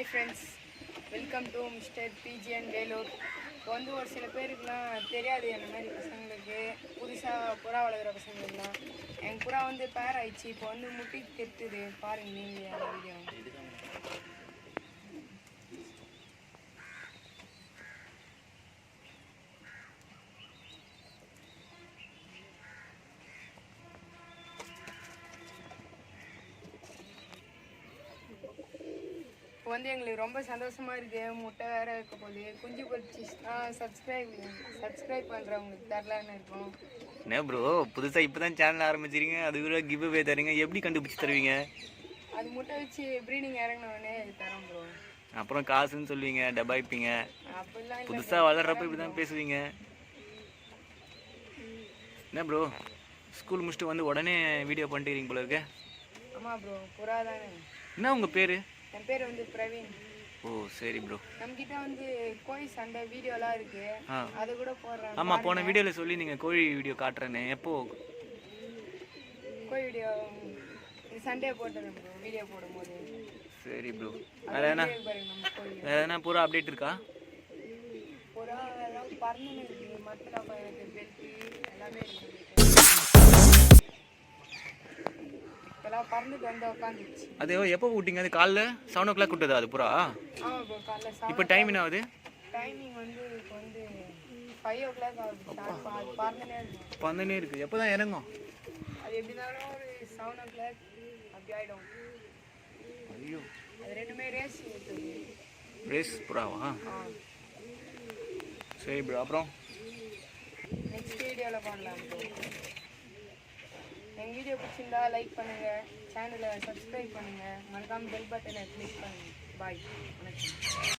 Hi friends welcome to mister PGN Vellore இப்போ வந்து ஒரு சில பேருக்குலாம் தெரியாது அந்த மாதிரி பசங்களுக்கு. புதுசாக புறா வளர்க்குற பசங்களுக்குலாம். எங்கள் புறா வந்து பேர் ஆயிடுச்சு இப்போ வந்து முட்டி கெத்துது பாருங்க நீங்கள் வீடியோ இப்போ வந்து எங்களுக்கு ரொம்ப சந்தோஷமா இருக்கு. முட்டை வேற இருக்க போகுது. குஞ்சு பொறிச்சுன்னா சப்ஸ்கிரைப் சப்ஸ்கிரைப் பண்ணுறவங்களுக்கு தரலான்னு இருக்கோம். என்ன ப்ரோ புதுசாக இப்போ தான் சேனல் ஆரம்பிச்சிருங்க அது கூட கிவ் அவே தரீங்க எப்படி கண்டுபிடிச்சி தருவீங்க? அது முட்டை வச்சு ப்ரீடிங் இறங்கினவொடனே தரோம் ப்ரோ அப்புறம் காசுன்னு சொல்லுவீங்க டபாய்ப்பீங்க. புதுசாக வளர்றப்ப இப்படி தான் பேசுவீங்க. என்ன ப்ரோ ஸ்கூல் முடிச்சுட்டு வந்து உடனே வீடியோ பண்ணிட்டுறீங்க போல இருக்கு. ஆமாம் ப்ரோ புறா தானே என்ன உங்கள் பேர்? என் பேர் வந்து பிரவீன். ஓ சரி ப்ரோ நம்மக்கிட்ட வந்து கோழி சண்டை வீடியோலாம் இருக்கு. அது கூட போடுறேன் ஆமாம் போன வீடியோவில் சொல்லி நீங்கள் கோழி வீடியோ காட்டுறேன்னு எப்போ? கோழி வீடியோ சண்டே போட்டுறேன் ப்ரோ வீடியோ போடும்போது. சரி ப்ரோ வேறு என்ன? வேறு எதனா பூரா அப்டேட் இருக்கா? புறா எல்லாம் பறந்துன்னு இருக்கு மத்தில் பெல்ட்டு எல்லாமே இருக்கு. இப்போலாம் பறந்துட்டு வந்து உட்காந்துச்சு அது எப்போ விட்டீங்க அது காலைல செவன் ஓ கிளாக் விட்டதா அது காலைல இப்போ டைம் என்ன ஆகுது டைமிங் வந்து இப்போ வந்து ஃபைவ் ஓ கிளாக் ஆகுது பறந்துனே இருக்கும் பந்தனே இருக்குது எப்போ தான் இறங்கும்? அது எப்படி இருந்தாலும் ஒரு செவன் ஓ கிளாக் அப்படி ஆகிடும் ஐயோ. அது ரெண்டுமே ரேஸ் ரேஸ் புறாவா ஆ. சரி ப்ரோ அப்புறம்? நெக்ஸ்ட் வீடியோவில் பண்ணலாம் வீடியோ பிடிச்சிருந்தா லைக் பண்ணுங்கள் சேனலை சப்ஸ்கிரைப் பண்ணுங்கள் மறக்காமல் பெல் பட்டனை கிளிக் பண்ணுங்கள் பாய் வணக்கம்.